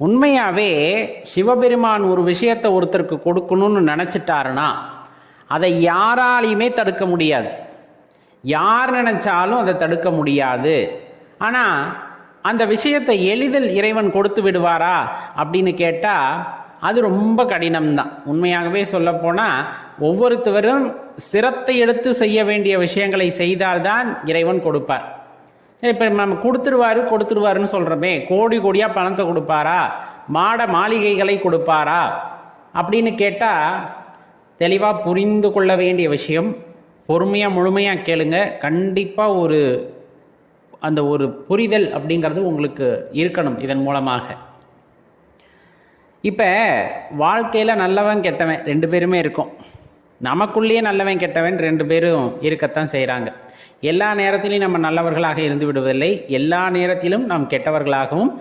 உண்மையாகவே சிவபெருமான் ஒரு விஷயத்தை ஒருத்தருக்கு கொடுக்கணும்னு நினச்சிட்டாருன்னா அதை யாராலையுமே தடுக்க முடியாது. யார் நினச்சாலும் அதை தடுக்க முடியாது. ஆனால் அந்த விஷயத்தை எளிதில் இறைவன் கொடுத்து விடுவாரா அப்படின்னு கேட்டால் அது ரொம்ப கடினம்தான். உண்மையாகவே சொல்லப்போனால் ஒவ்வொருத்தவரும் சிரத்தை எடுத்து செய்ய வேண்டிய விஷயங்களை செய்தால்தான் இறைவன் கொடுப்பார். இப்போ நம்ம கொடுத்துருவாரு கொடுத்துருவாருன்னு சொல்கிறோமே கோடி கோடியாக பணத்தை கொடுப்பாரா? மாட மாளிகைகளை கொடுப்பாரா? அப்படின்னு கேட்டால் தெளிவாக புரிந்து கொள்ள வேண்டிய விஷயம். பொறுமையாக முழுமையாக கேளுங்க. கண்டிப்பாக ஒரு அந்த ஒரு புரிதல் அப்படிங்கிறது உங்களுக்கு இருக்கணும் இதன் மூலமாக. இப்போ வாழ்க்கையில் நல்லவன் கெட்டவன் ரெண்டு பேருமே இருக்கும். நமக்குள்ளேயே நல்லவன் கெட்டவன் ரெண்டு பேரும் இருக்கத்தான் செய்கிறாங்க எல்லா நேரத்திலையும் நம்ம நல்லவர்களாக இருந்து விடுவதில்லை. எல்லா நேரத்திலும் நாம் கெட்டவர்களாகவும்